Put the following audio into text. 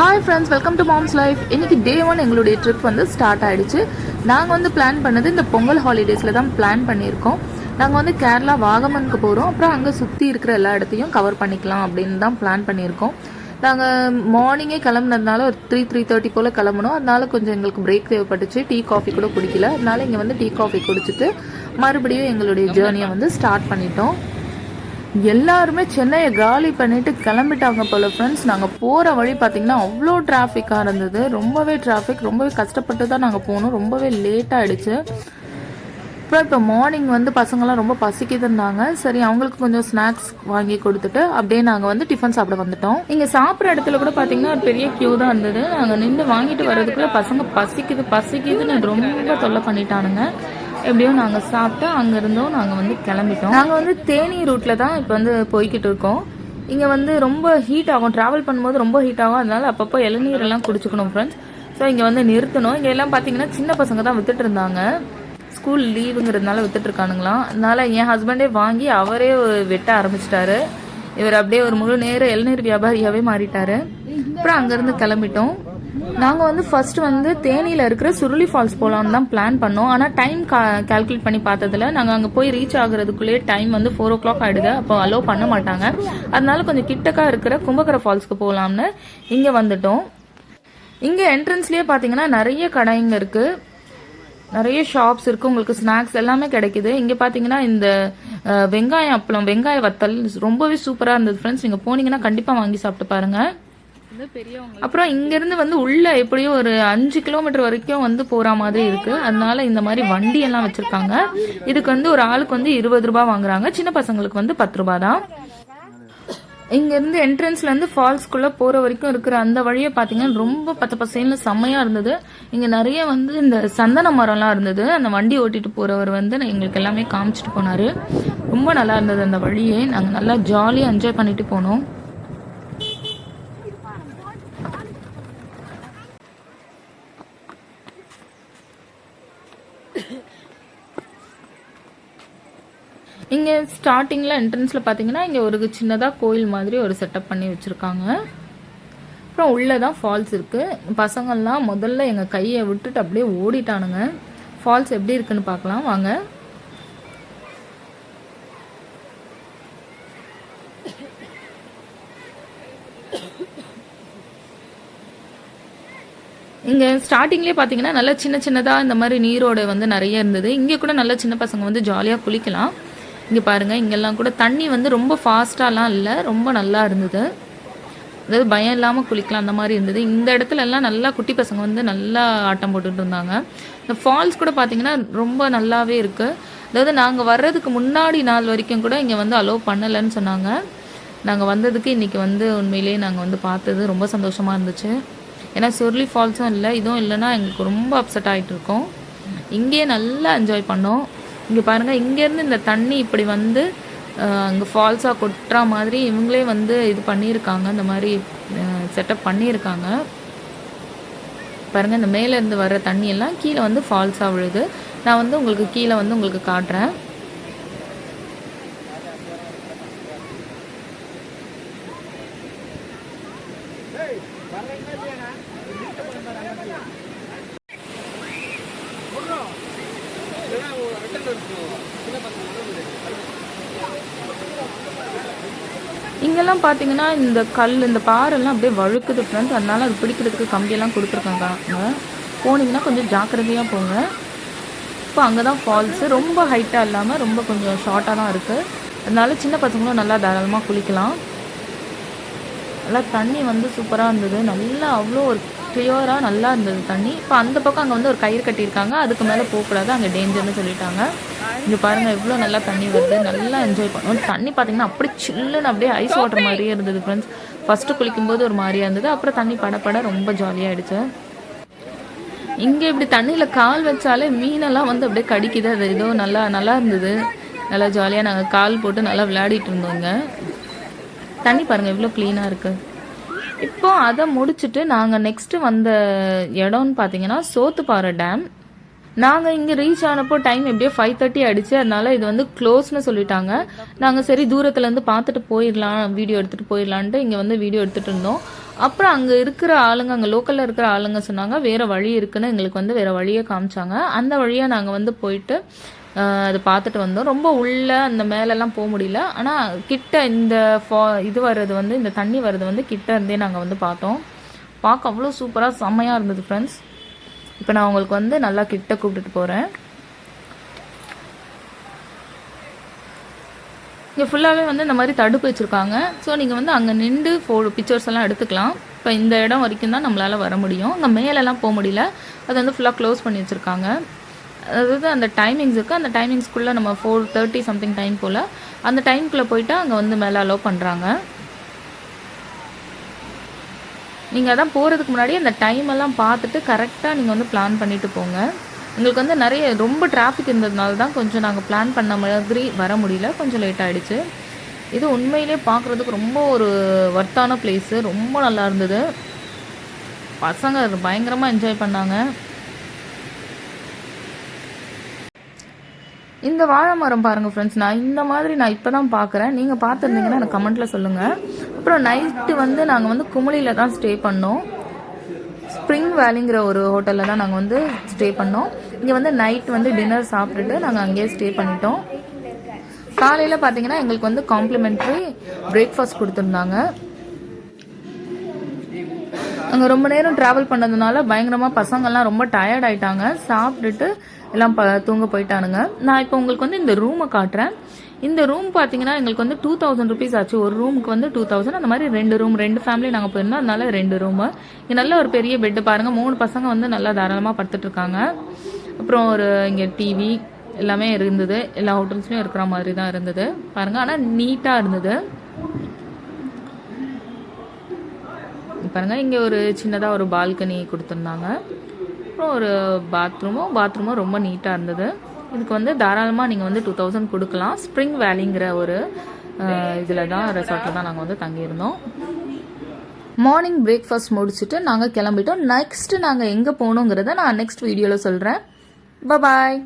Hi friends welcome to moms life இன்னைக்கு day one எங்களுடைய trip வந்து ஸ்டார்ட் ஆயிடுச்சு. நாங்கள் வந்து பிளான் பண்ணது இந்த பொங்கல் ஹாலிடேஸில் தான் பிளான் பண்ணியிருக்கோம். நாங்கள் வந்து கேரளா வாகமனுக்கு போகிறோம் அப்புறம் அங்கே சுற்றி இருக்கிற எல்லா இடத்தையும் கவர் பண்ணிக்கலாம் அப்படின்னு தான் பிளான் பண்ணியிருக்கோம். நாங்கள் மார்னிங்கே கிளம்புனதுனால ஒரு த்ரீ த்ரீ தேர்ட்டி போல் கிளம்பணும் அதனால கொஞ்சம் எங்களுக்கு பிரேக் தேவைப்பட்டுச்சு. டீ காஃபி கூட குடிக்கல. அதனால இங்கே வந்து டீ காஃபி குடிச்சிட்டு மறுபடியும் எங்களுடைய ஜேர்னியை வந்து ஸ்டார்ட் பண்ணிட்டோம். எல்லாருமே சென்னையை காலி பண்ணிட்டு கிளம்பிட்டாங்க போல ஃப்ரெண்ட்ஸ் நாங்கள் போகிற வழி பார்த்தீங்கன்னா அவ்வளோ டிராஃபிக்காக இருந்தது. ரொம்பவே டிராஃபிக் ரொம்பவே கஷ்டப்பட்டு தான் நாங்கள் போனோம். ரொம்பவே லேட் ஆகிடுச்சு அப்புறம் இப்போ மார்னிங் வந்து பசங்களாம் ரொம்ப பசிக்கிட்டு இருந்தாங்க. சரி அவங்களுக்கு கொஞ்சம் ஸ்நாக்ஸ் வாங்கி கொடுத்துட்டு அப்படியே நாங்கள் வந்து டிஃபன் சாப்பிட வந்துட்டோம். இங்கே சாப்பிட்ற இடத்துல கூட பார்த்தீங்கன்னா ஒரு பெரிய க்யூ தான் இருந்தது. நாங்கள் நின்று வாங்கிட்டு வர்றதுக்குள்ளே பசங்க பசிக்குது பசிக்குதுன்னு ரொம்ப தொல்லை பண்ணிட்டானுங்க. எப்படியோ நாங்கள் சாப்பிட்டு அங்கே இருந்தோம். நாங்கள் வந்து கிளம்பிட்டோம். நாங்கள் வந்து தேனி ரூட்டில் தான் இப்போ வந்து போய்கிட்டு இருக்கோம். இங்கே வந்து ரொம்ப ஹீட் ஆகும். ட்ராவல் பண்ணும்போது ரொம்ப ஹீட் ஆகும். அதனால அப்பப்போ இளநீர் எல்லாம் குடிச்சுக்கணும் ஃப்ரெண்ட்ஸ் ஸோ இங்கே வந்து நிறுத்தணும். இங்கே எல்லாம் பார்த்தீங்கன்னா சின்ன பசங்க தான் வித்துட்டு இருந்தாங்க. ஸ்கூல் லீவுங்கிறதுனால வித்துட்டு இருக்கானுங்களாம் அதனால என் ஹஸ்பண்டே வாங்கி அவரே வெட்ட ஆரம்பிச்சிட்டாரு. இவர் அப்படியே ஒரு முழு நேரம் இளநீர் வியாபாரியாகவே மாறிட்டாரு. அப்புறம் அங்கேருந்து கிளம்பிட்டோம். நாங்கள் வந்து ஃபர்ஸ்ட் வந்து தேனியில் இருக்கிற சுருளி ஃபால்ஸ் போகலான்னு தான் பிளான் பண்ணோம். ஆனால் டைம் கால்குலேட் பண்ணி பார்த்ததுல நாங்கள் அங்கே போய் ரீச் ஆகுறதுக்குள்ளேயே டைம் வந்து ஃபோர் ஓ கிளாக் ஆகிடுது அப்போ அலோவ் பண்ண மாட்டாங்க. அதனால கொஞ்சம் கிட்டக்காக இருக்கிற கும்பகர ஃபால்ஸ்க்கு போகலாம்னு இங்கே வந்துட்டோம். இங்கே என்ட்ரன்ஸ்லேயே பார்த்தீங்கன்னா நிறைய கடைங்க இருக்கு. நிறைய ஷாப்ஸ் இருக்கு. உங்களுக்கு ஸ்நாக்ஸ் எல்லாமே கிடைக்குது. இங்கே பார்த்தீங்கன்னா இந்த வெங்காயம் அப்பளம் வெங்காய வத்தல் ரொம்பவே சூப்பராக இருந்தது. ஃப்ரெண்ட்ஸ் நீங்கள் போனீங்கன்னா கண்டிப்பாக வாங்கி சாப்பிட்டு பாருங்க அப்புறம் இங்க இருந்து வந்து உள்ள எப்படியும் ஒரு அஞ்சு கிலோமீட்டர் வரைக்கும் வந்து போற மாதிரி இருக்கு. அதனால இந்த மாதிரி வண்டி எல்லாம் வச்சிருக்காங்க. இதுக்கு வந்து ஒரு ஆளுக்கு வந்து இருபது ரூபாய் வாங்குறாங்க. சின்ன பசங்களுக்கு வந்து பத்து ரூபாய் தான். இங்க இருந்து என்ட்ரன்ஸ்ல இருந்து ஃபால்ஸ்க்குள்ள போற வரைக்கும் இருக்கிற அந்த வழியை பாத்தீங்கன்னா ரொம்ப பச்சை பசேல்னு செம்மையா இருந்தது. இங்க நிறைய வந்து இந்த சந்தன மரம்லாம் இருந்தது. அந்த வண்டி ஓட்டிட்டு போறவர் வந்து எங்களுக்கு எல்லாமே காமிச்சிட்டு போனாரு. ரொம்ப நல்லா இருந்தது அந்த வழியே. நாங்க நல்லா ஜாலியா என்ஜாய் பண்ணிட்டு போனோம். இங்கே ஸ்டார்டிங்கில் என்ட்ரன்ஸில் பார்த்தீங்கன்னா இங்கே ஒரு சின்னதாக கோயில் மாதிரி ஒரு செட்டப் பண்ணி வச்சுருக்காங்க. அப்புறம் உள்ளே தான் ஃபால்ஸ் இருக்குது பசங்கள்லாம் முதல்ல எங்கள் கையை விட்டுட்டு அப்படியே ஓடிட்டானுங்க. ஃபால்ஸ் எப்படி இருக்குன்னு பார்க்கலாம். வாங்க. இங்கே ஸ்டார்டிங்லேயே பார்த்தீங்கன்னா நல்லா சின்ன சின்னதாக இந்த மாதிரி நீரோட வந்து நிறைய இருந்தது. இங்கே கூட நல்ல சின்ன பசங்க வந்து ஜாலியாக குளிக்கலாம். இங்கே பாருங்கள் இங்கெல்லாம் கூட தண்ணி வந்து ரொம்ப ஃபாஸ்ட்டாலாம் இல்லை ரொம்ப நல்லா இருந்தது. அதாவது பயம் இல்லாமல் குளிக்கலாம் அந்த மாதிரி இருந்தது. இந்த இடத்துல எல்லாம் நல்லா குட்டி பசங்க வந்து நல்லா ஆட்டம் போட்டுட்டு இருந்தாங்க. இந்த ஃபால்ஸ் கூட பார்த்திங்கன்னா ரொம்ப நல்லாவே இருக்குது அதாவது நாங்கள் வர்றதுக்கு முன்னாடி நாள் வரைக்கும் கூட இங்கே வந்து அலோவ் பண்ணலைன்னு சொன்னாங்க. நாங்கள் வந்ததுக்கு இன்றைக்கி வந்து உண்மையிலேயே நாங்கள் வந்து பார்த்தது ரொம்ப சந்தோஷமாக இருந்துச்சு. ஏன்னா சுருளி ஃபால்ஸும் இல்லை இதுவும் இல்லைன்னா எங்களுக்கு ரொம்ப அப்செட் ஆகிட்டு இருக்கோம். இங்கேயே நல்லா என்ஜாய் பண்ணோம். இங்கே பாருங்கள் இங்கேருந்து இந்த தண்ணி இப்படி வந்து அங்கே ஃபால்ஸாக கொட்டுற மாதிரி இவங்களே வந்து இது பண்ணியிருக்காங்க இந்த மாதிரி செட்டப் பண்ணியிருக்காங்க. பாருங்கள் இந்த மேலேருந்து வர்ற தண்ணி எல்லாம் கீழே வந்து ஃபால்ஸாக விழுது. நான் வந்து உங்களுக்கு கீழே வந்து உங்களுக்கு காட்டுறேன். இங்கெல்லாம் பார்த்தீங்கன்னா இந்த கல் இந்த பாறைலாம் அப்படியே வழுக்குது ஃப்ரெண்ட்ஸ் அதனால அது பிடிக்கிறதுக்கு கம்பியெல்லாம் கொடுத்துருக்காங்க. போனீங்கன்னா கொஞ்சம் ஜாக்கிரதையாக போங்க. இப்போ அங்கே தான் ஃபால்ஸு ரொம்ப ஹைட்டாக இல்லாமல் ரொம்ப கொஞ்சம் ஷார்ட்டாக தான் இருக்குது அதனால சின்ன பசங்களும் நல்லா தாராளமாக குளிக்கலாம். நல்லா தண்ணி வந்து சூப்பராக இருந்தது. நல்லா அவ்வளோ ஒரு கிளியராக நல்லா இருந்தது தண்ணி. இப்போ அந்த பக்கம் அங்கே வந்து ஒரு கயிறு கட்டியிருக்காங்க. அதுக்கு மேலே போகக்கூடாது அங்கே டேஞ்சர்னு சொல்லிட்டாங்க. இங்கே பாருங்கள் எவ்வளோ நல்லா தண்ணி வருது. நல்லா என்ஜாய் பண்ணுவோம் தண்ணி பார்த்தீங்கன்னா அப்படியே சில்லுன்னு அப்படியே ஐஸ் வாட்டர் மாதிரியே இருந்தது ஃப்ரெண்ட்ஸ் ஃபஸ்ட்டு குளிக்கும்போது ஒரு மாதிரியாக இருந்தது. அப்புறம் தண்ணி படப்பட ரொம்ப ரொம்ப ஜாலியாகிடுச்சு இங்கே இப்படி தண்ணியில் கால் வச்சாலே மீனெல்லாம் வந்து அப்படியே கடிக்குது. அது ஏதோ நல்லா நல்லா இருந்தது. நல்லா ஜாலியாக நாங்கள் கால் போட்டு நல்லா விளையாடிட்டு இருந்தோங்க. தண்ணி பாருங்கள் எவ்வளோ க்ளீனாக இருக்குது இப்போ அதை முடிச்சுட்டு நாங்கள் நெக்ஸ்ட்டு வந்த இடம்னு பார்த்தீங்கன்னா சோத்துப்பாறை டேம் நாங்கள் இங்கே ரீச் ஆனப்போ டைம் எப்படியோ ஃபைவ் தேர்ட்டி ஆயிடுச்சு. அதனால இது வந்து க்ளோஸ்னு சொல்லிட்டாங்க. நாங்கள் சரி தூரத்துலேருந்து பார்த்துட்டு போயிடலாம் வீடியோ எடுத்துகிட்டு போயிடலான்ட்டு இங்கே வந்து வீடியோ எடுத்துகிட்டு இருந்தோம். அப்புறம் அங்கே இருக்கிற ஆளுங்க அங்கே லோக்கலில் இருக்கிற ஆளுங்க சொன்னாங்க வேறு வழி இருக்குன்னு எங்களுக்கு வந்து வேறு வழியை காமிச்சாங்க. அந்த வழியாக நாங்கள் வந்து போயிட்டு அதை பார்த்துட்டு வந்தோம். ரொம்ப உள்ளே அந்த மேலெல்லாம் போக முடியல. ஆனால் கிட்ட இந்த ஃபா இது வர்றது வந்து இந்த தண்ணி வர்றது வந்து கிட்ட இருந்தே நாங்கள் வந்து பார்த்தோம். பார்க்க அவ்வளோ சூப்பராக செம்மையாக இருந்தது ஃப்ரெண்ட்ஸ் இப்போ நான் உங்களுக்கு வந்து நல்லா கிட்ட கூப்பிட்டுட்டு போகிறேன் இங்கே ஃபுல்லாகவே வந்து இந்த மாதிரி தடுப்பு வச்சுருக்காங்க. ஸோ நீங்கள் வந்து அங்கே நின்று ஃபோ பிக்சர்ஸ் எல்லாம் எடுத்துக்கலாம். இப்போ இந்த இடம் வரைக்கும் தான் நம்மளால் வர முடியும். அங்கே மேலெல்லாம் போக முடியல. அது வந்து ஃபுல்லாக க்ளோஸ் பண்ணி வச்சுருக்காங்க. அதாவது அந்த டைமிங்ஸ் இருக்குது அந்த டைமிங்ஸ்க்குள்ளே நம்ம ஃபோர் தேர்ட்டி சம்திங் டைம் போல் அந்த டைம்குள்ளே போயிட்டு அங்கே வந்து மேலே அலோவ் பண்ணுறாங்க நீங்கள் அதான் போகிறதுக்கு முன்னாடி அந்த டைம் எல்லாம் பார்த்துட்டு கரெக்டாக நீங்கள் வந்து பிளான் பண்ணிவிட்டு போங்க. எங்களுக்கு வந்து நிறைய ரொம்ப டிராஃபிக் இருந்ததுனால தான் கொஞ்சம் நாங்கள் பிளான் பண்ண மாதிரி வர முடியல. கொஞ்சம் லேட் ஆகிடுச்சு இது உண்மையிலே பார்க்குறதுக்கு ரொம்ப ஒரு ஒர்த்தான பிளேஸு ரொம்ப நல்லா இருந்தது. பசங்க பயங்கரமாக என்ஜாய் பண்ணாங்க. இந்த வாழை மரம் பாருங்கள் ஃப்ரெண்ட்ஸ் நான் இந்த மாதிரி நான் இப்போ தான் பார்க்குறேன். நீங்கள் பார்த்துருந்தீங்கன்னா எனக்கு கமெண்ட்டில் சொல்லுங்கள் அப்புறம் நைட்டு வந்து நாங்கள் வந்து குமளியில் தான் ஸ்டே பண்ணோம். ஸ்ப்ரிங் வேலிங்கிற ஒரு ஹோட்டலில் தான் நாங்கள் வந்து ஸ்டே பண்ணோம். இங்கே வந்து நைட் வந்து டின்னர் சாப்பிட்டுட்டு நாங்கள் அங்கேயே ஸ்டே பண்ணிட்டோம். காலையில் பார்த்தீங்கன்னா எங்களுக்கு வந்து காம்ப்ளிமெண்ட்ரி பிரேக்ஃபாஸ்ட் கொடுத்துருந்தாங்க. அங்கே ரொம்ப நேரம் ட்ராவல் பண்ணதுனால பயங்கரமாக பசங்கள்லாம் ரொம்ப டயர்ட் ஆயிட்டாங்க. சாப்பிட்டுட்டு எல்லாம் ப தூங்க போயிட்டானுங்க. நான் இப்போ உங்களுக்கு வந்து இந்த ரூமை காட்டுறேன். இந்த ரூம் பார்த்தீங்கன்னா எங்களுக்கு வந்து டூ தௌசண்ட் ருபீஸ் ஆச்சு. ஒரு ரூமுக்கு வந்து டூ தௌசண்ட் அந்த மாதிரி ரெண்டு ரூம் ரெண்டு ஃபேமிலி நாங்கள் போயிருந்தோம். அதனால ரெண்டு ரூமு இங்கே நல்ல ஒரு பெரிய பெட்டு பாருங்கள் மூணு பசங்க வந்து நல்லா தாராளமாக படுத்துட்டு இருக்காங்க. அப்புறம் ஒரு இங்கே டிவி எல்லாமே இருந்தது. எல்லா ஹோட்டல்ஸ்லையும் இருக்கிற மாதிரி தான் இருந்தது. பாருங்கள் ஆனால் நீட்டாக இருந்தது. பாருங்கள் இங்கே ஒரு சின்னதாக ஒரு பால்கனி கொடுத்துருந்தாங்க. அப்புறம் ஒரு பாத்ரூமும் பாத்ரூமும் ரொம்ப நீட்டாக இருந்தது. இதுக்கு வந்து தாராளமாக நீங்கள் வந்து டூ தௌசண்ட் கொடுக்கலாம். ஸ்ப்ரிங் வேலிங்கிற ஒரு இதில் தான் ரெசார்ட்டில் தான் நாங்கள் வந்து தங்கியிருந்தோம். மார்னிங் பிரேக்ஃபாஸ்ட் முடிச்சுட்டு நாங்கள் கிளம்பிட்டோம். நெக்ஸ்ட்டு நாங்கள் எங்கே போகணுங்கிறத நான் நெக்ஸ்ட் வீடியோவில் சொல்கிறேன் பாய்